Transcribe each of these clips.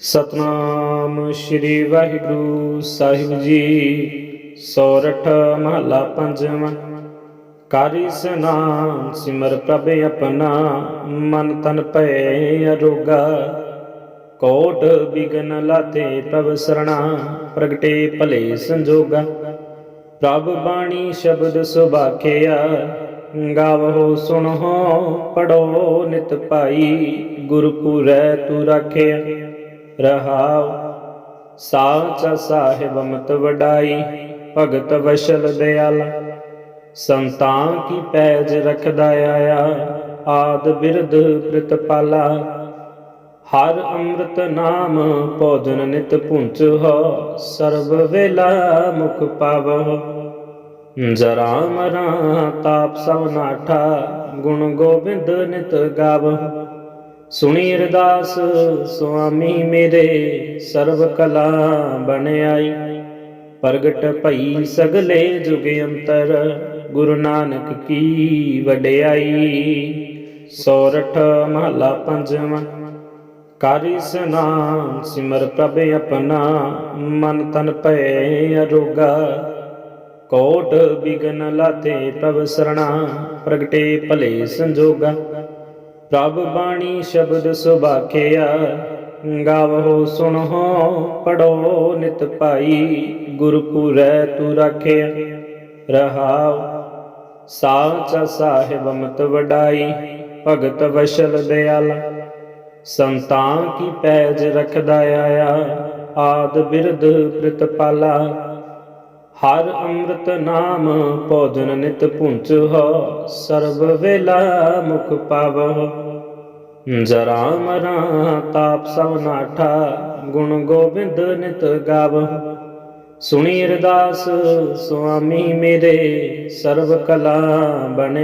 ਸਤਨਾਮ ਸ੍ਰੀ ਵਾਹਿਗੁਰੂ ਸਾਹਿਬ ਜੀ। ਸੋਰਠ ਮਹਲਾ ਪੰਜਵਾਂ। ਕਾਰੀ ਸਨਾਮ ਸਿਮਰ ਪ੍ਰਭ ਆਪਣਾ, ਮਨ ਤਨ ਭੈ ਅਰੋਗਾ। ਕੋਟ ਬਿਗਨ ਲਾਤੇ ਪ੍ਰਭ ਸਰਣਾ, ਪ੍ਰਗਟੇ ਭਲੇ ਸੰਜੋਗਾ। ਪ੍ਰਭ ਬਾਣੀ ਸ਼ਬਦ ਸੁਭਾਖਿਆ ਗਾਵੋ ਸੁਣੋ, ਪੜੋ ਨਿਤ ਪਾਈ, ਗੁਰਪੁਰੈ ਤੂ ਰਾਖਿਆ। ਰਹਾਉ। ਸਾਚਾ ਸਾਹਿਬ ਮਤ ਵਡਾਈ, ਭਗਤ ਵਸ਼ਲ ਦਿਆਲਾ। ਸੰਤਾਂ ਕੀ ਪੈਜ ਰਖਦਾ ਆਇਆ, ਆਦ ਬਿਰਧ ਪ੍ਰਤਪਾਲਾ ਹਰ ਅੰਮ੍ਰਿਤ ਨਾਮ ਪੌਦਨ ਨਿਤ ਪੁੰਚ ਹੋ, ਸਰਬ ਵੇਲਾ ਮੁਖ ਪਾਵਹੁ। ਜਰਾ ਮਰਾ ਤਾਪ ਸਭ ਨਾਠਾ, ਗੁਣ ਗੋਬਿੰਦ ਨਿਤ ਗਾਵਹੁ। ਸੁਣੀ ਅਰਦਾਸ ਸੁਆਮੀ ਮੇਰੇ ਸਰਬ ਕਲਾ ਬਣ ਆਈ। ਪ੍ਰਗਟ ਭਈ ਸਗਲੇ ਜੁਗ ਅੰਤਰ ਗੁਰੂ ਨਾਨਕ ਕੀ ਵਡਿਆਈ। ਸੋਰਠ ਮਹਲਾ ਪੰਜਵਾਂ, ਕਾਰੀ ਸਨਾਮ ਸਿਮਰ ਪ੍ਰਭ ਆਪਣਾ, ਮਨ ਤਨ ਭੈ ਅਰੋਗਾ। ਕੋਟ ਬਿਗਨ ਲਾਤੇ ਪ੍ਰਭ ਸਰਣਾ, ਪ੍ਰਗਟੇ ਭਲੇ ਸੰਜੋਗਾ। ਪ੍ਰਭ ਬਾਣੀ ਸ਼ਬਦ ਸੁਭਾਖਿਆ, ਗਾਵੋ ਸੁਣੋ ਪੜੋ ਨਿਤ ਭਾਈ, ਗੁਰਪੁਰੈ ਤੂ ਰਾਖਿਆ, ਰਹਾਉ। ਸਾਚਾ ਸਾਹਿਬ ਮਤ ਵਡਾਈ, ਭਗਤ ਵਸ਼ਲ ਦਿਆਲਾ। ਸੰਤਾਂ ਕੀ ਪੈਜ ਰਖਦਾ ਆਇਆ, ਆਦ ਬਿਰਧ ਪ੍ਰਤਪਾਲਾ। ਹਰ ਅੰਮ੍ਰਿਤ ਨਾਮ ਭੋਜਨ ਨਿਤ ਪੁੰਚ ਹੋ, ਸਰਬ ਵੇਲਾ ਮੁਖ ਪਾਵਹੁ। ਜਰਾ ਮਰਾ ਤਾਪ ਸਭ ਨਾਠਾ, ਗੁਣ ਗੋਬਿੰਦ ਨਿਤ ਗਾਵਹੁ। ਸੁਣੀ ਅਰਦਾਸ ਸੁਆਮੀ ਮੇਰੇ, ਸਰਬ ਕਲਾ ਬਣ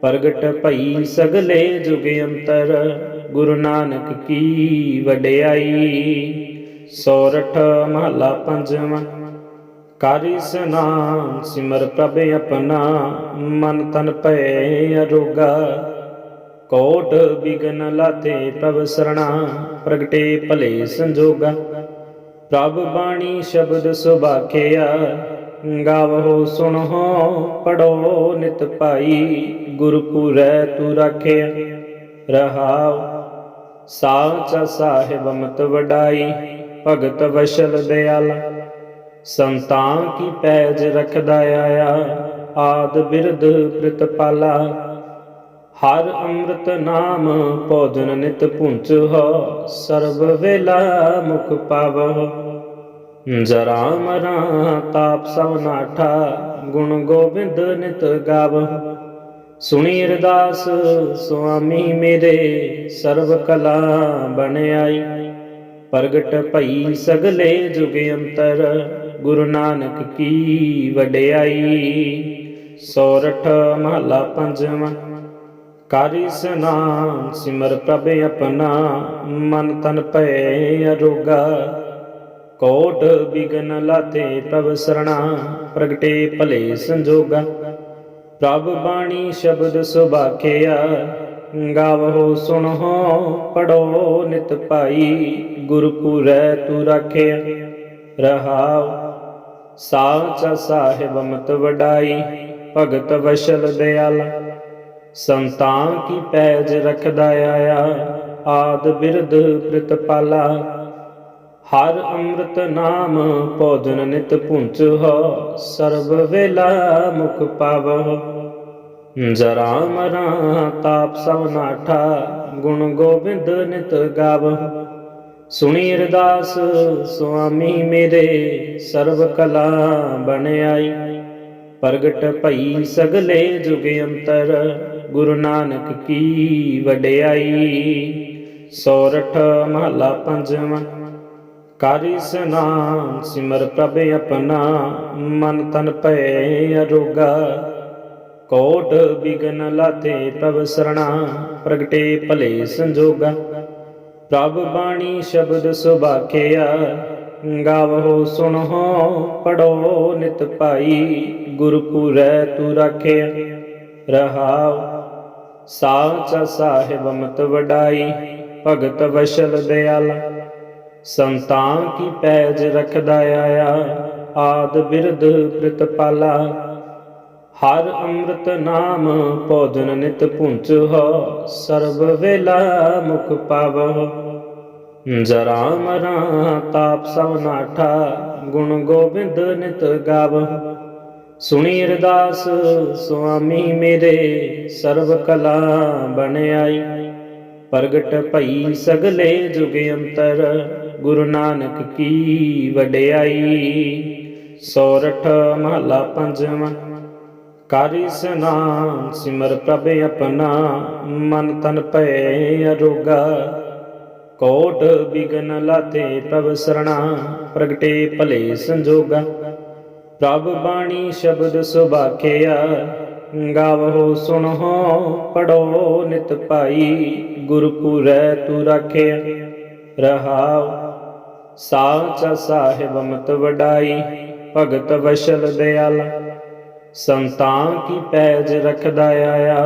ਪ੍ਰਗਟ ਭਈ ਸਗਲੇ ਜੁਗ ਅੰਤਰ, ਗੁਰੂ ਨਾਨਕ ਕੀ ਵਡਿਆਈ। ਸੋਰਠ ਮਹਲਾ ਪੰਜਵਾਂ। ਕਾਰੀ ਸਨਾਮ ਸਿਮਰ ਪ੍ਰਭ ਆਪਣਾ, ਮਨ ਤਨ ਭੈ ਅਰੋਗਾ ਕੋਟ ਬਿਗਨ ਲਾਤੇ ਪ੍ਰਭ ਸਰਣਾ, ਪ੍ਰਗਟੇ ਭਲੇ ਸੰਜੋਗਾ। ਪ੍ਰਭ ਬਾਣੀ ਸ਼ਬਦ ਸੁਭਾਖਿਆ ਗਾਵੋ ਸੁਣੋ, ਪੜੋ ਨਿਤ ਭਾਈ ਗੁਰਪੁਰੈ ਤੂ ਰਾਖਿਆ। ਰਹਾਉ, ਸਾਚਾ ਸਾਹਿਬ ਮਤ ਵਡਾਈ, ਭਗਤ ਵਸ਼ਲ ਦਿਆਲਾ। ਸੰਤਾਂ ਕੀ ਪੈਜ ਰਖਦਾ ਆਇਆ, ਆਦ ਬਿਰਧ ਪ੍ਰਤਪਾਲਾ ਹਰ ਅੰਮ੍ਰਿਤ ਨਾਮ ਭੋਜਨ ਨਿਤ ਪੁੰਚ ਹੋ, ਸਰਬ ਵੇਲਾ ਮੁਖ ਪਾਵਹੁ ਜਰਾ ਮਰਾ ਤਾਪ ਸਭ ਨਾਠਾ, ਗੁਣ ਗੋਬਿੰਦ ਨਿਤ ਗਾਵ। ਸੁਣੀ ਅਰਦਾਸ ਸੁਆਮੀ ਮੇਰੇ, ਸਰਬ ਕਲਾ ਬਣ ਆਈ। ਪ੍ਰਗਟ ਭਈ ਸਗਲੇ ਜੁਗ ਅੰਤਰ ਗੁਰੂ ਨਾਨਕ ਕੀ ਵਡਿਆਈ, ਸੋਰਠ ਮਹਲਾ ਪੰਜਵਾਂ। ਕਾਰੀ ਸਨਾਮ ਸਿਮਰ ਪ੍ਰਭ ਆਪਣਾ, ਮਨ ਤਨ ਭੈ ਅਰੋਗਾ। ਕੋਟ ਬਿਗਨ ਲਾਤੇ ਪ੍ਰਭ ਸਰਣਾ, ਪ੍ਰਗਟੇ ਭਲੇ ਸੰਜੋਗਾ। ਪ੍ਰਭ ਬਾਣੀ ਸ਼ਬਦ ਸੁਭਾਖਿਆ ਗਾਵੋ ਸੁਣੋ, ਪੜੋ ਨਿਤ ਭਾਈ ਗੁਰਪੁਰੈ ਤੂ ਰਾਖਿਆ। ਰਹਾਉ ਸਾਚਾ ਸਾਹਿਬ ਮਤ ਵਡਾਈ, ਭਗਤ ਵਸ਼ਲ ਦਿਆਲਾ। ਸੰਤਾਂ ਕੀ ਪੈਜ ਰਖਦਾ ਆਇਆ, ਆਦ ਬਿਰਧ ਪ੍ਰਤਪਾਲਾ ਹਰ ਅੰਮ੍ਰਿਤ ਨਾਮ ਪੌਦਨ ਨਿਤ ਪੁੰਚ ਹੋ, ਸਰਬ ਵੇਲਾ ਮੁਖ ਪਾਵਹੁ। ਜਰਾ ਮਰਾ ਤਾਪ ਸਭ ਨਾਠਾ, ਗੁਣ ਗੋਬਿੰਦ ਨਿਤ ਗਾਵਹੁ। ਸੁਣੀ ਅਰਦਾਸ ਸੁਆਮੀ ਮੇਰੇ ਸਰਬ ਕਲਾ ਬਣ ਪ੍ਰਗਟ ਭਈ ਸਗਲੇ ਜੁਗ ਅੰਤਰ ਗੁਰੂ ਨਾਨਕ ਕੀ ਵਡਿਆਈ। ਸੋਰਠ ਮਹਲਾ ਪੰਜਵਾਂ, ਕਾਰੀ ਸਨਾਮ ਸਿਮਰ ਪ੍ਰਭ ਆਪਣਾ, ਮਨ ਤਨ ਭੈ ਅਰੋਗਾ। ਕੋਟ ਬਿਗਨ ਲਾਤੇ ਪ੍ਰਭ ਸਰਣਾ, ਪ੍ਰਗਟੇ ਭਲੇ ਸੰਜੋਗਾ। ਪ੍ਰਭ ਬਾਣੀ ਸ਼ਬਦ ਸੁਭਾਖਿਆ, ਗਾਵੋ ਸੁਣੋ ਪੜੋ ਨਿਤ ਭਾਈ, ਗੁਰਪੁਰੈ ਤੂ ਰਾਖਿਆ। ਰਹਾਉ, ਸਾਚਾ ਸਾਹਿਬ ਮਤ ਵਡਾਈ, ਭਗਤ ਵਸ਼ਲ ਦਿਆਲਾ। ਸੰਤਾਂ ਕੀ ਪੈਜ ਰਖਦਾ ਆਇਆ, ਆਦ ਬਿਰਧ ਪ੍ਰਤਪਾਲਾ। ਹਰ ਅੰਮ੍ਰਿਤ ਨਾਮ ਭੋਜਨ ਨਿਤ ਪੁੰਚ ਹੋ, ਸਰਬ ਵੇਲਾ ਮੁਖ ਪਾਵਹੁ ਜਰਾ ਮਰਾ ਤਾਪ ਸਭ ਨਾਠਾ, ਗੁਣ ਗੋਬਿੰਦ ਨਿਤ ਗਾਵ। ਸੁਣੀ ਅਰਦਾਸ ਸੁਆਮੀ ਮੇਰੇ, ਸਰਬ ਕਲਾ ਬਣ ਆਈ। ਪ੍ਰਗਟ ਭਈ ਸਗਲੇ ਜੁਗ ਅੰਤਰ, ਗੁਰੂ ਨਾਨਕ ਕੀ ਵਡਿਆਈ। ਸੋਰਠ ਮਹਲਾ ਪੰਜਵਾਂ। ਕਾਰੀ ਸਨਾਮ ਸਿਮਰ ਪ੍ਰਭ ਆਪਣਾ, ਮਨ ਤਨ ਭੈ ਅਰੋਗਾ। ਕੋਟ ਬਿਗਨ ਲਾਤੇ ਪ੍ਰਭ ਸਰਣਾ, ਪ੍ਰਗਟੇ ਭਲੇ ਸੰਜੋਗਾ। ਪ੍ਰਭ ਬਾਣੀ ਸ਼ਬਦ ਸੁਭਾਖਿਆ ਗਾਵੋ ਸੁਣੋ, ਪੜੋ ਨਿਤ ਭਾਈ, ਗੁਰਪੁਰੈ ਤੂ ਰਾਖਿਆ। ਰਹਾਉ, ਸਾਚਾ ਸਾਹਿਬ ਮਤ ਵਡਾਈ, ਭਗਤ ਵਸ਼ਲ ਦਿਆਲਾ। ਸੰਤਾਨ ਕੀ ਪੈਜ ਰਖਦਾ ਆਇਆ,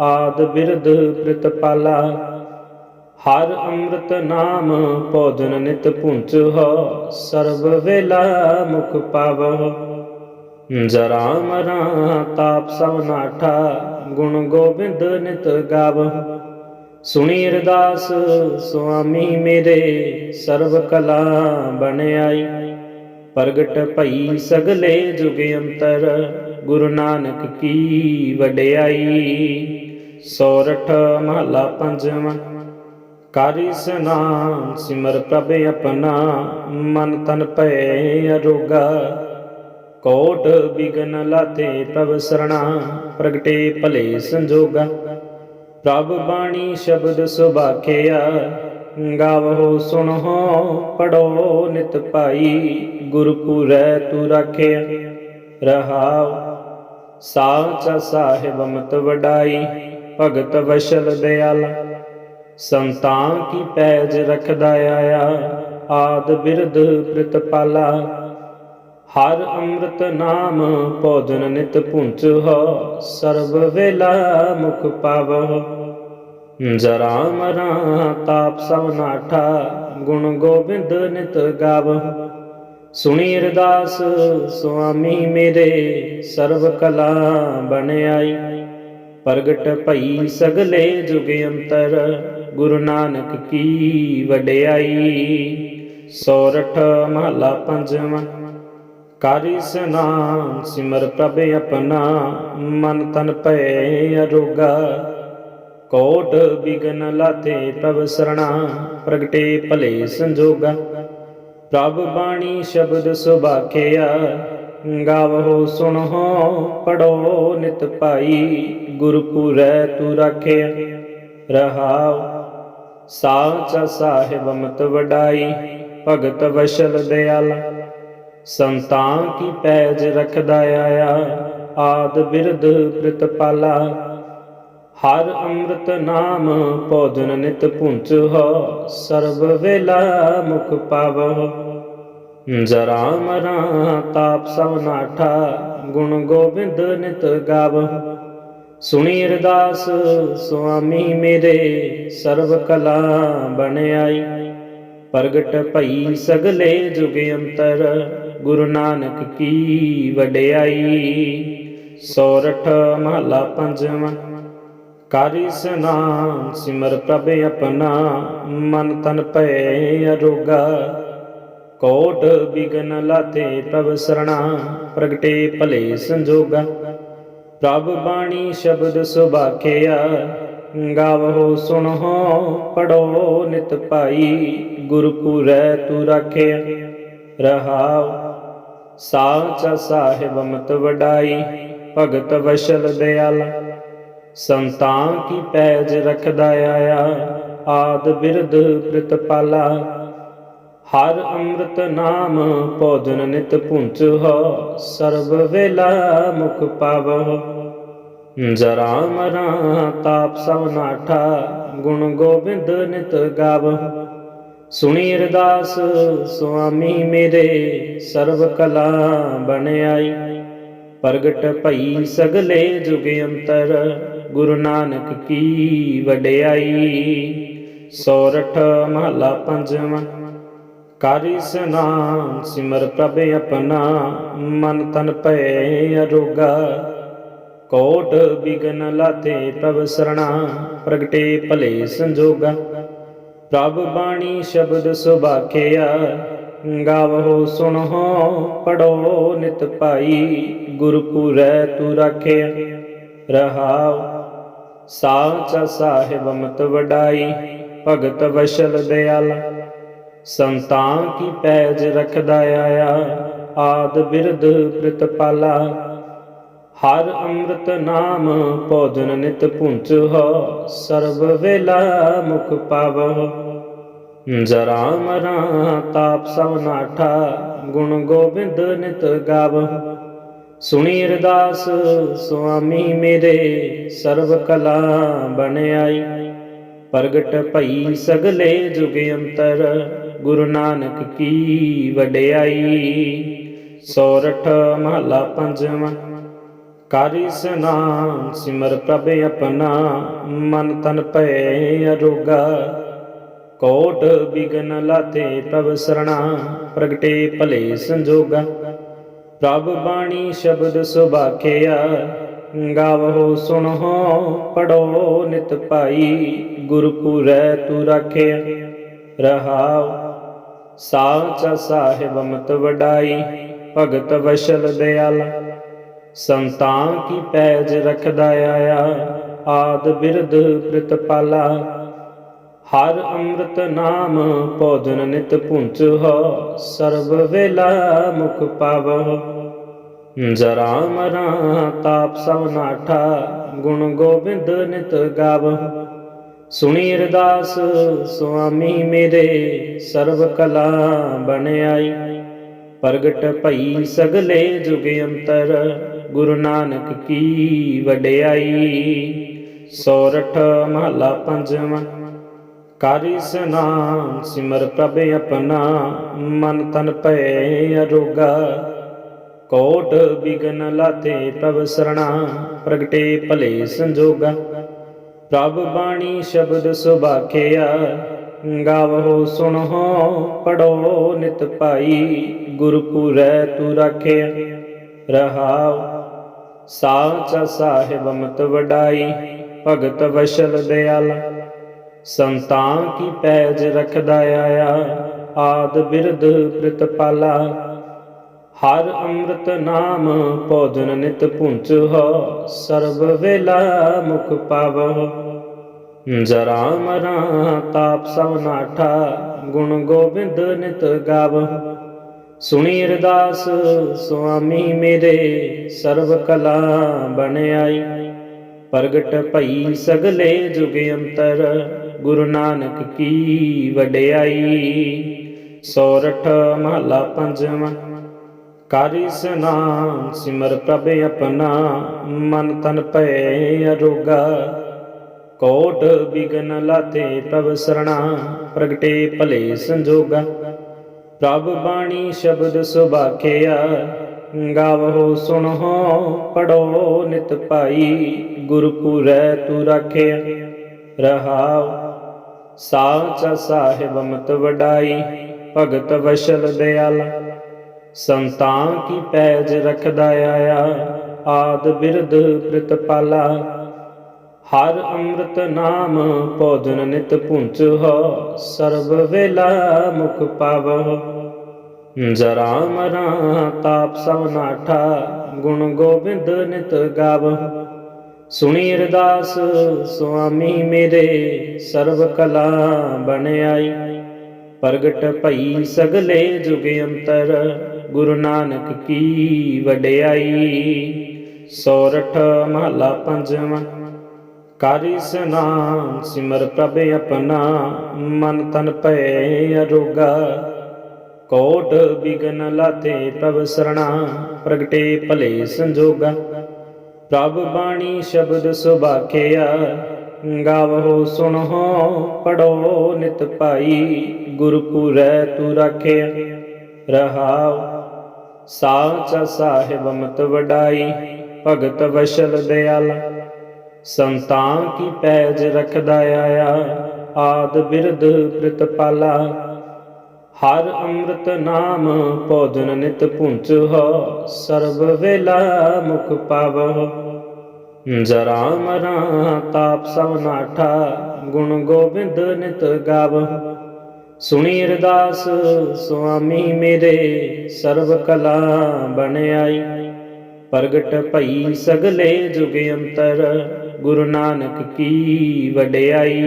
ਆਦ ਬਿਰਧ ਪ੍ਰਤਪਾਲਾ ਹਰ ਅੰਮ੍ਰਿਤ ਨਾਮ ਭੋਜਨ ਨਿਤ ਪੁੰਚ ਹੋ, ਸਰਬ ਵੇਲਾ ਮੁਖ ਪਾਵਹੁ ਜਰਾ ਮਰਾ ਤਾਪ ਸਭ ਨਾਠਾ, ਗੁਣ ਗੋਬਿੰਦ ਨਿਤ ਗਾਵਹੁ ਸੁਣੀ ਅਰਦਾਸ ਸੁਆਮੀ ਮੇਰੇ, ਸਰਬ ਕਲਾ ਬਣ ਆਈ। ਪ੍ਰਗਟ ਭਈ ਸਗਲੇ ਜੁਗ ਅੰਤਰ ਗੁਰੂ ਨਾਨਕ ਕੀ ਵਡਿਆਈ, ਸੋਰਠ ਮਹਲਾ ਪੰਜਵਾਂ। ਕਾਰੀ ਸਨਾਮ ਸਿਮਰ ਪ੍ਰਭ ਆਪਣਾ, ਮਨ ਤਨ ਭੈ ਅਰੋਗਾ। ਕੋਟ ਬਿਗਨ ਲਾਤੇ ਪ੍ਰਭ ਸਰਣਾ, ਪ੍ਰਗਟੇ ਭਲੇ ਸੰਜੋਗਾ। ਪ੍ਰਭ ਬਾਣੀ ਸ਼ਬਦ ਸੁਭਾਖਿਆ ਗਾਵੋ ਸੁਣੋ, ਪੜੋ ਨਿਤ ਭਾਈ ਗੁਰਪੁਰੈ ਤੂ ਰਾਖਿਆ। ਰਹਾਉ ਸਾਚਾ ਸਾਹਿਬ ਮਤ ਵਡਾਈ, ਭਗਤ ਵਸ਼ਲ ਦਿਆਲਾ। ਸੰਤਾਂ ਕੀ ਪੈਜ ਰਖਦਾ ਆਇਆ, ਆਦ ਬਿਰਧ ਪ੍ਰਤਪਾਲਾ ਹਰ ਅੰਮ੍ਰਿਤ ਨਾਮ ਪੌਦਨ ਨਿਤ ਪੁੰਚ ਹੋ, ਸਰਬ ਵੇਲਾ ਮੁਖ ਪਾਵਹੁ। ਜਰਾ ਮਰਾ ਤਾਪ ਸਭ ਨਾਠਾ, ਗੁਣ ਗੋਬਿੰਦ ਨਿਤ ਗਾਵਹੁ। ਸੁਣੀ ਅਰਦਾਸ ਸੁਆਮੀ ਮੇਰੇ ਸਰਬ ਕਲਾ ਬਣ ਪ੍ਰਗਟ ਭਈ ਸਗਲੇ ਜੁਗ ਅੰਤਰ ਗੁਰੂ ਨਾਨਕ ਕੀ ਵਡਿਆਈ। ਸੋਰਠ ਮਹਲਾ ਪੰਜਵਾਂ, ਕਾਰੀ ਸਨਾਮ ਸਿਮਰ ਪ੍ਰਭ ਆਪਣਾ, ਮਨ ਤਨ ਭੈ ਅਰੋਗਾ। ਕੋਟ ਬਿਗਨ ਲਾਤੇ ਪ੍ਰਭ ਸਰਣਾ, ਪ੍ਰਗਟੇ ਭਲੇ ਸੰਜੋਗਾ। ਪ੍ਰਭ ਬਾਣੀ ਸ਼ਬਦ ਸੁਭਾਖਿਆ, ਗਾਵੋ ਸੁਣੋ ਪੜੋ ਨਿਤ ਭਾਈ, ਗੁਰਪੁਰੈ ਤੂ ਰਾਖਿਆ। ਰਹਾਉ ਸਾਚਾ ਸਾਹਿਬ ਮਤ ਵਡਾਈ, ਭਗਤ ਵਸ਼ਲ ਦਿਆਲਾ। ਸੰਤਾਂ ਕੀ ਪੈਜ ਰਖਦਾ ਆਇਆ, ਆਦ ਬਿਰਧ ਪ੍ਰਤਪਾਲਾ। ਹਰ ਅੰਮ੍ਰਿਤ ਨਾਮ ਭੋਜਨ ਨਿਤ ਪੁੰਚ ਹੋ, ਸਰਬ ਵੇਲਾ ਮੁਖ ਪਾਵਹੁ। ਜਰਾ ਮਰਾ ਤਾਪ ਸਭ ਨਾਠਾ, ਗੁਣ ਗੋਬਿੰਦ ਨਿਤ ਗਾਵ। ਸੁਣੀ ਅਰਦਾਸ ਸੁਆਮੀ ਮੇਰੇ ਸਰਬ ਕਲਾ ਬਣ ਆਈ। ਪ੍ਰਗਟ ਭਈ ਸਗਲੇ ਜੁਗ ਅੰਤਰ, ਗੁਰੂ ਨਾਨਕ ਕੀ ਵਡਿਆਈ। ਸੋਰਠ ਮਹਲਾ ਪੰਜਵਾਂ, ਕਾਰੀ ਸਨਾਮ ਸਿਮਰ ਪ੍ਰਭ ਆਪਣਾ, ਮਨ ਤਨ ਭੈ ਅਰੋਗਾ। ਕੋਟ ਬਿਗਨ ਲਾਤੇ ਪ੍ਰਭ ਸਰਣਾ, ਪ੍ਰਗਟੇ ਭਲੇ ਸੰਜੋਗਾ। ਪ੍ਰਭ ਬਾਣੀ ਸ਼ਬਦ ਸੁਭਾਖਿਆ ਗਾਵੋ ਸੁਣੋ ਪੜੋ ਨਿਤ ਭਾਈ ਗੁਰਪੁਰੈ ਤੂ ਰਾਖਿਆ। ਰਹਾਉ, ਸਾਚਾ ਸਾਹਿਬ ਮਤ ਵਡਾਈ, ਭਗਤ ਵਸ਼ਲ ਦਿਆਲਾ। ਸੰਤਾਂ ਕੀ ਪੈਜ ਰਖਦਾ ਆਇਆ, ਆਦ ਬਿਰਧ ਪ੍ਰਤਪਾਲਾ। ਹਰ ਅੰਮ੍ਰਿਤ ਨਾਮ ਭੋਜਨ ਨਿਤ ਪੁੰਚ ਹੋ, ਸਰਬ ਵੇਲਾ ਮੁਖ ਪਾਵਹੁ ਜਰਾ ਮਰਾ ਤਾਪ ਸਭ ਨਾਠਾ, ਗੁਣ ਗੋਬਿੰਦ ਨਿਤ ਗਾਵਹੁ ਸੁਣੀ ਅਰਦਾਸ ਸੁਆਮੀ ਮੇਰੇ, ਸਰਬ ਕਲਾ ਬਣ ਆਈ। ਪ੍ਰਗਟ ਭਈ ਸਗਲੇ ਜੁਗ ਅੰਤਰ, ਗੁਰੂ ਨਾਨਕ ਕੀ ਵਡਿਆਈ। ਸੋਰਠ ਮਹਲਾ ਪੰਜਵਾਂ। ਕਾਰੀ ਸਨਾਮ, ਸਿਮਰ ਪ੍ਰਭ ਆਪਣਾ, ਮਨ ਤਨ ਭੈ ਅਰੋਗਾ। ਕੋਟ ਬਿਗਨ ਲਾਤੇ ਪ੍ਰਭ ਸਰਣਾ, ਪ੍ਰਗਟੇ ਭਲੇ ਸੰਜੋਗਾ। ਪ੍ਰਭ ਬਾਣੀ ਸ਼ਬਦ ਸੁਭਾਖਿਆ, ਗਾਵੋ ਸੁਣੋ ਪੜੋ ਨਿਤ ਭਾਈ, ਗੁਰਪੁਰੈ ਤੂ ਰਾਖਿਆ। ਰਹਾਉ, ਸਾਚਾ ਸਾਹਿਬ ਮਤ ਵਡਾਈ, ਭਗਤ ਵਸ਼ਲ ਦਿਆਲਾ। ਸੰਤਾਂ ਕੀ ਪੈਜ ਰਖਦਾ ਆਇਆ, ਆਦ ਬਿਰਧ ਪ੍ਰਿਤਪਾਲਾ ਹਰ ਅੰਮ੍ਰਿਤ ਨਾਮ ਭੋਜਨ ਨਿਤ ਪੁੰਚ ਹੋ, ਸਰਬ ਵੇਲਾ ਮੁਖ ਪਾਵਹੁ ਜਰਾ ਮਰਾ ਤਾਪ ਸਭ ਨਾਠਾ, ਗੁਣ ਗੋਬਿੰਦ ਨਿਤ ਗਾਵਹੁ ਸੁਣੀ ਅਰਦਾਸ ਸੁਆਮੀ ਮੇਰੇ, ਸਰਬ ਕਲਾ ਬਣ ਆਈ। ਪ੍ਰਗਟ ਭਈ ਸਗਲੇ ਜੁਗ ਅੰਤਰ ਗੁਰੂ ਨਾਨਕ ਕੀ ਵਡਿਆਈ, ਸੋਰਠ ਮਹਲਾ ਪੰਜਵਾਂ। ਕਾਰੀ ਸਨਾਮ ਸਿਮਰ ਪ੍ਰਭ ਆਪਣਾ, ਮਨ ਤਨ ਭੈ ਅਰੋਗਾ। ਕੋਟ ਬਿਗਨ ਲਾਤੇ ਪ੍ਰਭ ਸਰਣਾ, ਪ੍ਰਗਟੇ ਭਲੇ ਸੰਜੋਗਾ। ਪ੍ਰਭ ਬਾਣੀ ਸ਼ਬਦ ਸੁਭਾਖਿਆ, ਗਾਵੋ ਸੁਣੋ, ਪੜੋ ਨਿਤ ਪਾਈ, ਗੁਰਪੁਰੈ ਤੂ ਰਾਖਿਆ। ਰਹਾਉ ਸਾਚਾ ਸਾਹਿਬ ਮਤ ਵਡਾਈ, ਭਗਤ ਵਸ਼ਲ ਦਿਆਲਾ। ਸੰਤਾਂ ਕੀ ਪੈਜ ਰਖਦਾ ਆਇਆ, ਆਦ ਬਿਰਧ ਪ੍ਰਿਤਪਾਲਾ ਹਰ ਅੰਮ੍ਰਿਤ ਨਾਮ ਭੋਜਨ ਨਿਤ ਪੁੰਚ ਹੋ, ਸਰਬ ਵੇਲਾ ਮੁਖ ਪਾਵਹੁ। ਜਰਾ ਮਰਾ ਤਾਪ ਸਭ ਨਾਠਾ, ਗੁਣ ਗੋਬਿੰਦ ਨਿਤ ਗਾਵਹੁ। ਸੁਣੀ ਅਰਦਾਸ ਸੁਆਮੀ ਮੇਰੇ ਸਰਬ ਕਲਾ ਬਣ ਪ੍ਰਗਟ ਭਈ ਸਗਲੇ ਜੁਗ ਅੰਤਰ ਗੁਰੂ ਨਾਨਕ ਕੀ ਵਡਿਆਈ। ਸੋਰਠ ਮਹਲਾ ਪੰਜਵਾਂ, ਕਾਰੀ ਸਨਾਮ ਸਿਮਰ ਪ੍ਰਭ ਆਪਣਾ ਮਨ ਤਨ ਭੈ ਅਰੋਗਾ। ਕੋਟ ਬਿਗਨ ਲਾਤੇ ਪ੍ਰਭ ਸਰਣਾ ਪ੍ਰਗਟੇ ਭਲੇ ਸੰਜੋਗਾ। ਪ੍ਰਭ ਬਾਣੀ ਸ਼ਬਦ ਸੁਭਾਖਿਆ, ਗਾਵੋ ਸੁਣੋ ਪੜੋ ਨਿਤ ਭਾਈ, ਗੁਰਪੁਰੈ ਤੂ ਰਾਖਿਆ। ਰਹਾਉ ਸਾਚਾ ਸਾਹਿਬ ਮਤ ਵਡਾਈ, ਭਗਤ ਵਸ਼ਲ ਦਿਆਲਾ। ਸੰਤਾਂ ਕੀ ਪੈਜ ਰਖਦਾ ਆਇਆ, ਆਦ ਬਿਰਧ ਪ੍ਰਿਤਪਾਲਾ ਹਰ ਅੰਮ੍ਰਿਤ ਨਾਮ ਭੋਜਨ ਨਿਤ ਪੁੰਚ ਹੋ, ਸਰਬ ਵੇਲਾ ਮੁਖ ਪਾਵਹੁ ਜਰਾ ਮਰਾ ਤਾਪ ਸਭ ਨਾਠਾ, ਗੁਣ ਗੋਬਿੰਦ ਨਿਤ ਗਾਵ। ਸੁਣੀ ਅਰਦਾਸ ਸੁਆਮੀ ਮੇਰੇ ਸਰਬ ਕਲਾ ਬਣ ਆਈ। ਪ੍ਰਗਟ ਭਈ ਸਗਲੇ ਜੁਗ ਅੰਤਰ, ਗੁਰੂ ਨਾਨਕ ਕੀ ਵਡਿਆਈ। ਸੋਰਠ ਮਹਲਾ ਪੰਜਵਾਂ, ਕਾਰੀ ਸਨਾਮ ਸਿਮਰ ਪ੍ਰਭ ਆਪਣਾ, ਮਨ ਤਨ ਭੈ ਅਰੋਗਾ। ਕੋਟ ਬਿਗਨ ਲਾਤੇ ਪ੍ਰਭ ਸਰਣਾ, ਪ੍ਰਗਟੇ ਭਲੇ ਸੰਜੋਗਾ। ਪ੍ਰਭ ਬਾਣੀ ਸ਼ਬਦ ਸੁਭਾਖਿਆ ਗਾਵੋ ਸੁਣੋ ਪੜੋ ਨਿਤ ਭਾਈ ਗੁਰਪੁਰੈ ਤੂ ਰਾਖਿਆ। ਰਹਾਉ, ਸਾਚਾ ਸਾਹਿਬ ਮਤ ਵਡਾਈ, ਭਗਤ ਵਸ਼ਲ ਦਿਆਲਾ। ਸੰਤਾਂ ਕੀ ਪੈਜ ਰਖਦਾ ਆਇਆ, ਆਦ ਬਿਰਧ ਪ੍ਰਿਤਪਾਲਾ। ਹਰ ਅੰਮ੍ਰਿਤ ਨਾਮ ਭੋਜਨ ਨਿਤ ਪੁੰਚ ਹੋ, ਸਰਬ ਵੇਲਾ ਮੁਖ ਪਾਵਹੁ। ਜਰਾ ਮਰਾ ਤਾਪ ਸਭ ਨਾਠਾ, ਗੁਣ ਗੋਬਿੰਦ ਨਿਤ ਗਾਵਹੁ। ਸੁਣੀ ਅਰਦਾਸ ਸੁਆਮੀ ਮੇਰੇ, ਸਰਬ ਕਲਾ ਬਣ ਆਈ। ਪ੍ਰਗਟ ਭਈ ਸਗਲੇ ਜੁਗ ਅੰਤਰ, ਗੁਰੂ ਨਾਨਕ ਕੀ ਵਡਿਆਈ। ਸੋਰਠ ਮਹਲਾ ਪੰਜਵਾਂ। ਕਾਰੀ ਸਨਾਮ ਸਿਮਰ ਪ੍ਰਭ ਆਪਣਾ, ਮਨ ਤਨ ਭੈ ਅਰੋਗਾ। ਕੋਟ ਬਿਗਨ ਲਾਤੇ ਪ੍ਰਭ ਸਰਣਾ, ਪ੍ਰਗਟੇ ਭਲੇ ਸੰਜੋਗਾ। ਪ੍ਰਭ ਬਾਣੀ ਸ਼ਬਦ ਸੁਭਾਖਿਆ ਗਾਵੋ ਸੁਣੋ ਪੜੋ ਨਿਤ ਭਾਈ ਗੁਰਪੁਰੈ ਤੂ ਰਾਖਿਆ। ਰਹਾਉ, ਸਾਚਾ ਸਾਹਿਬ ਮਤ ਵਡਾਈ, ਭਗਤ ਵਸ਼ਲ ਦਿਆਲਾ। ਸੰਤਾਂ ਕੀ ਪੈਜ ਰਖਦਾ ਆਇਆ, ਆਦ ਬਿਰਧ ਪ੍ਰਿਤਪਾਲਾ ਹਰ ਅੰਮ੍ਰਿਤ ਨਾਮ ਭੋਜਨ ਨਿਤ ਪੁੰਚ ਹੋ, ਸਰਬ ਵੇਲਾ ਮੁਖ ਪਾਵਹੁ ਜਰਾ ਮਰਾ ਤਾਪ ਸਭ ਨਾਠਾ ਗੁਣ ਗੋਬਿੰਦ ਨਿਤ ਗਾਵ ਸੁਣੀ ਅਰਦਾਸ, ਸੁਆਮੀ ਮੇਰੇ, ਸਰਬ ਕਲਾ ਬਣ ਆਈ। ਪ੍ਰਗਟ ਭਈ ਸਗਲੇ ਜੁਗ ਅੰਤਰ ਗੁਰੂ ਨਾਨਕ ਕੀ ਵਡਿਆਈ,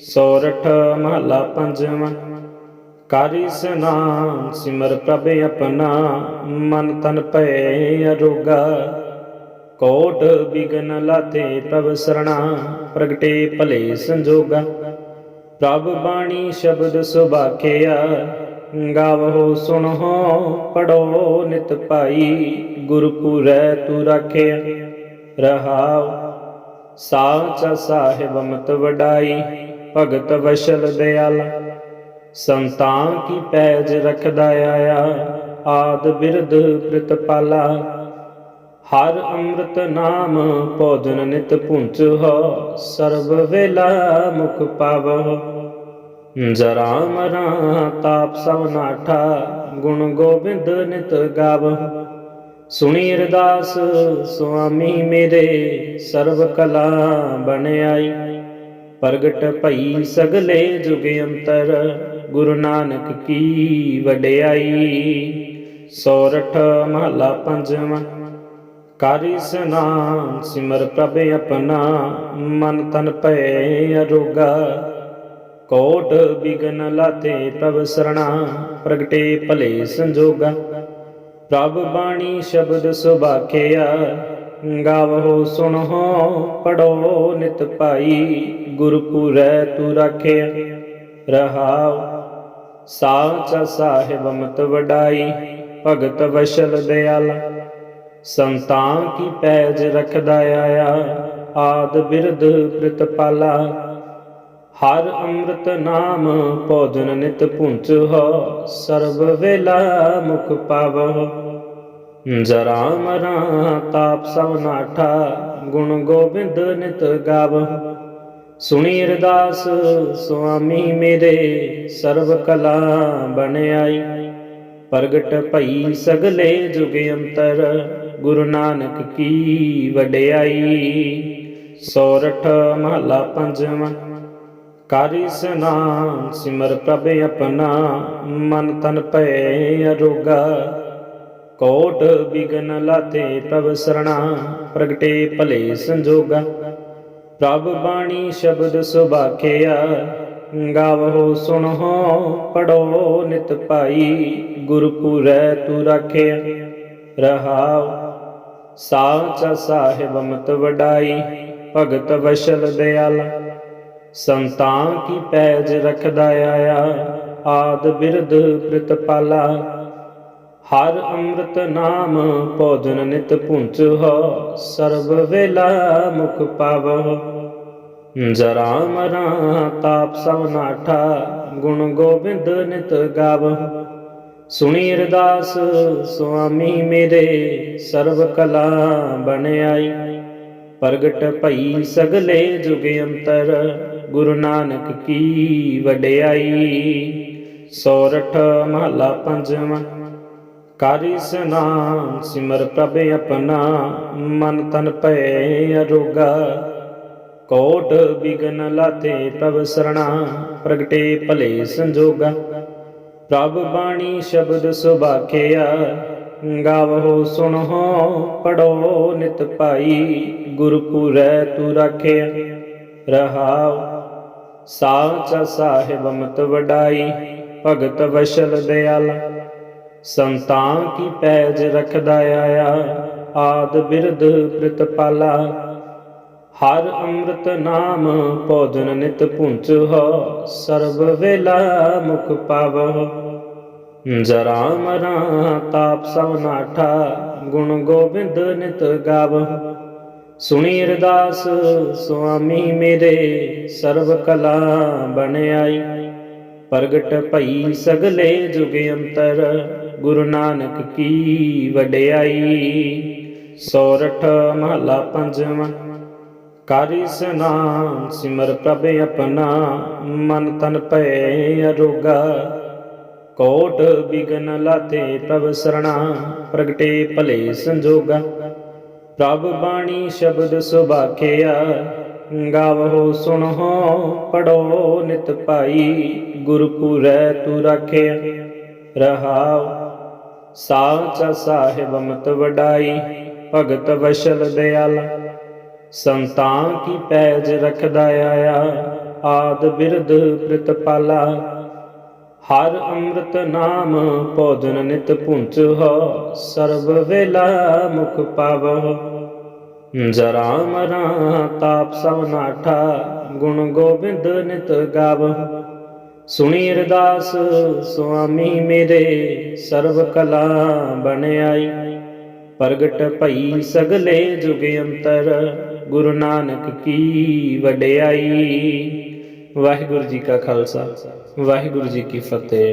ਸੋਰਠ ਮਹਲਾ ਪੰਜਵਾਂ। ਕਾਰੀ ਸਨਾਮ ਸਿਮਰ ਪ੍ਰਭ ਆਪਣਾ, ਮਨ ਤਨ ਭੈ ਅਰੋਗਾ। ਕੋਟ ਬਿਗਨ ਲਾਤੇ ਪ੍ਰਭ ਸਰਣਾ, ਪ੍ਰਗਟੇ ਭਲੇ ਸੰਜੋਗਾ। ਪ੍ਰਭ ਬਾਣੀ ਸ਼ਬਦ ਸੁਭਾਖਿਆ, ਗਾਵੋ ਸੁਣੋ, ਪੜੋ ਨਿਤ ਪਾਈ, ਗੁਰਪੁਰੈ ਤੂ ਰਾਖਿਆ। ਰਹਾਉ ਸਾਚ ਸਾਹਿਬ ਮਤ ਵਡਾਈ, ਭਗਤ ਵਸ਼ਲ ਦਿਆਲਾ। ਸੰਤਾਂ ਕੀ ਪੈਜ ਰਖਦਾ ਆਇਆ, ਆਦ ਬਿਰਧ ਪ੍ਰਤਪਾਲਾ ਹਰ ਅੰਮ੍ਰਿਤ ਨਾਮ ਭੋਜਨ ਨਿਤ ਪੁੰਚ ਹੋ, ਸਰਬ ਵੇਲਾ ਮੁਖ ਪਾਵਹੁ ਜਰਾ ਮਰਾ ਤਾਪ ਸਭ ਨਾਠਾ, ਗੁਣ ਗੋਬਿੰਦ ਨਿਤ ਗਾਵਹੁ ਸੁਣੀ ਅਰਦਾਸ ਸੁਆਮੀ ਮੇਰੇ ਸਰਬ ਕਲਾ ਬਣ ਪ੍ਰਗਟ ਭਈ ਸਗਲੇ ਜੁਗ ਅੰਤਰ ਗੁਰੂ ਨਾਨਕ ਕੀ ਵਡਿਆਈ। ਸੋਰਠ ਮਹਲਾ ਪੰਜਵਾਂ, ਕਾਰੀ ਸਨਾਮ ਸਿਮਰ ਪ੍ਰਭ ਆਪਣਾ ਮਨ ਤਨ ਭੈ ਅਰੋਗਾ। ਕੋਟ ਬਿਗਨ ਲਾਤੇ ਪ੍ਰਭ ਸਰਣਾ ਪ੍ਰਗਟੇ ਭਲੇ ਸੰਜੋਗਾ। ਪ੍ਰਭ ਬਾਣੀ ਸ਼ਬਦ ਸੁਭਾਖਿਆ, ਗਾਵੋ ਸੁਣੋ ਪੜੋ ਨਿਤ ਭਾਈ, ਗੁਰਪੁਰੈ ਤੂ ਰਾਖਿਆ। ਰਹਾਉ ਸਾਚ ਸਾਹਿਬ ਮਤ ਵਡਾਈ, ਭਗਤ ਵਸ਼ਲ ਦਿਆਲਾ। ਸੰਤਾਂ ਕੀ ਪੈਜ ਰਖਦਾ ਆਇਆ, ਆਦ ਬਿਰਧ ਪ੍ਰਤਪਾਲਾ ਹਰ ਅੰਮ੍ਰਿਤ ਨਾਮ ਭੋਜਨ ਨਿਤ ਪੁੰਚ ਹੋ, ਸਰਬ ਵੇਲਾ ਮੁਖ ਪਾਵਹੁ ਜਰਾ ਮਰਾ ਤਾਪ ਸਭ ਨਾਠਾ, ਗੁਣ ਗੋਬਿੰਦ ਨਿਤ ਗਾਵਹੁ ਸੁਣੀ ਅਰਦਾਸ ਸੁਆਮੀ ਮੇਰੇ ਸਰਬ ਕਲਾ ਬਣ ਆਈ। ਪ੍ਰਗਟ ਭਈ ਸਗਲੇ ਜੁਗ ਅੰਤਰ, ਗੁਰੂ ਨਾਨਕ ਕੀ ਵਡਿਆਈ। ਸੋਰਠ ਮਹਲਾ ਪੰਜਵਾਂ, ਕਾਰੀ ਸਨਾਮ ਸਿਮਰ ਪ੍ਰਭ ਆਪਣਾ, ਮਨ ਤਨ ਭੈ ਅਰੋਗਾ। ਕੋਟ ਬਿਗਨ ਲਾਤੇ ਪ੍ਰਭ ਸਰਣਾ, ਪ੍ਰਗਟੇ ਭਲੇ ਸੰਜੋਗਾ। ਪ੍ਰਭ ਬਾਣੀ ਸ਼ਬਦ ਸੁਭਾਖਿਆ ਗਾਵੋ ਸੁਣੋ ਪੜੋ ਨਿਤ ਭਾਈ, ਗੁਰਪੁਰੈ ਤੂ ਰਾਖਿਆ। ਰਹਾਉ, ਸਾਚ ਸਾਹਿਬ ਮਤ ਵਡਾਈ, ਭਗਤ ਵਸ਼ਲ ਦਿਆਲਾ। ਸੰਤਾਂ ਕੀ ਪੈਜ ਰਖਦਾ ਆਇਆ, ਆਦ ਬਿਰਧ ਪ੍ਰਤਪਾਲਾ। ਹਰ ਅੰਮ੍ਰਿਤ ਨਾਮ ਭੋਜਨ ਨਿਤ ਪੁੰਚਹੁ ਸਰਬ ਵੇਲਾ ਮੁਖ ਪਾਵਹੁ। ਜਰਾ ਮਰਾ ਤਾਪ ਸਭ ਨਾਠਾ, ਗੁਣ ਗੋਬਿੰਦ ਨਿਤ ਗਾਵਹੁ। ਸੁਣੀ ਅਰਦਾਸ ਸੁਆਮੀ ਮੇਰੇ, ਸਰਬ ਕਲਾ ਬਣ ਆਈ। ਪ੍ਰਗਟ ਭਈ ਸਗਲੇ ਜੁਗ ਅੰਤਰ, ਗੁਰੂ ਨਾਨਕ ਕੀ ਵਡਿਆਈ। ਸੋਰਠ ਮਹਲਾ ਪੰਜਵਾਂ। ਕਾਰੀ ਸਨਾਮ ਸਿਮਰ ਪ੍ਰਭ ਆਪਣਾ, ਮਨ ਤਨ ਭੈ ਅਰੋਗਾ। ਕੋਟ ਬਿਗਨ ਲਾਤੇ ਪ੍ਰਭ ਸਰਣਾ, ਪ੍ਰਗਟੇ ਭਲੇ ਸੰਜੋਗਾ। ਪ੍ਰਭ ਬਾਣੀ ਸ਼ਬਦ ਸੁਭਾਖਿਆ, ਗਾਵੋ ਸੁਣੋ, ਪੜੋ ਨਿਤ ਭਾਈ ਗੁਰਪੁਰੈ ਤੂ ਰਾਖਿਆ। ਰਹਾਉ ਸਾਚ ਸਾਹਿਬ ਮਤ ਵਡਾਈ, ਭਗਤ ਵਸ਼ਲ ਦਿਆਲਾ। ਸੰਤਾਂ ਕੀ ਪੈਜ ਰਖਦਾ ਆਇਆ, ਆਦ ਬਿਰਧ ਪ੍ਰਤਪਾਲਾ ਹਰ ਅੰਮ੍ਰਿਤ ਨਾਮ ਭੋਜਨ ਨਿਤ ਪੁੰਚ ਹੋ, ਸਰਬ ਵੇਲਾ ਮੁਖ ਪਾਵਹੁ ਜਰਾ ਮਰਾ ਤਾਪ ਸਭ ਨਾਠਾ, ਗੁਣ ਗੋਬਿੰਦ ਨਿਤ ਗਾਵਹੁ ਸੁਣੀ ਅਰਦਾਸ, ਸੁਆਮੀ ਮੇਰੇ, ਸਰਬ ਕਲਾ ਬਣ ਆਈ। ਪ੍ਰਗਟ ਭਈ ਸਗਲੇ ਜੁਗ ਅੰਤਰ ਗੁਰੂ ਨਾਨਕ ਕੀ ਵਡਿਆਈ, ਸੋਰਠ ਮਹਲਾ ਪੰਜਵਾਂ। ਕਾਰੀ ਸਨਾਮ ਸਿਮਰ ਪ੍ਰਭ ਆਪਣਾ, ਮਨ ਤਨ ਭੈ ਅਰੋਗਾ। ਕੋਟ ਬਿਗਨ ਲਾਤੇ ਪ੍ਰਭ ਸਰਣਾ, ਪ੍ਰਗਟੇ ਭਲੇ ਸੰਜੋਗਾ। ਪ੍ਰਭ ਬਾਣੀ ਸ਼ਬਦ ਸੁਭਾਖਿਆ, ਗਾਵੋ ਸੁਣੋ, ਪੜੋ ਨਿਤ ਭਾਈ ਗੁਰਪੁਰੈ ਤੂ ਰਾਖਿਆ। ਰਹਾਉ ਸਾਚਾ ਸਾਹਿਬ ਮਤ ਵਡਾਈ, ਭਗਤ ਵਸ਼ਲ ਦਿਆਲਾ। ਸੰਤਾਂ ਕੀ ਪੈਜ ਰਖਦਾ ਆਇਆ, ਆਦ ਬਿਰਧ ਪ੍ਰਿਤਪਾਲਾ ਹਰ ਅੰਮ੍ਰਿਤ ਨਾਮ ਭੋਜਨ ਨਿਤ ਪੁੰਚ ਹੋ, ਸਰਬ ਵੇਲਾ ਮੁਖ ਪਾਵਹੁ ਜਰਾ ਮਰਾ ਤਾਪ ਸਭ ਨਾਠਾ, ਗੁਣ ਗੋਬਿੰਦ ਨਿਤ ਗਾਵਹੁ ਸੁਣੀ ਅਰਦਾਸ, ਸੁਆਮੀ ਮੇਰੇ ਸਰਬ ਕਲਾ ਬਣ ਆਈ। ਪ੍ਰਗਟ ਭਈ ਸਗਲੇ ਜੁਗ ਅੰਤਰ, ਗੁਰੂ ਨਾਨਕ ਕੀ ਵਡਿਆਈ। ਵਾਹਿਗੁਰੂ ਜੀ ਕਾ ਖਾਲਸਾ, ਵਾਹਿਗੁਰੂ ਜੀ ਕੀ ਫਤਿਹ।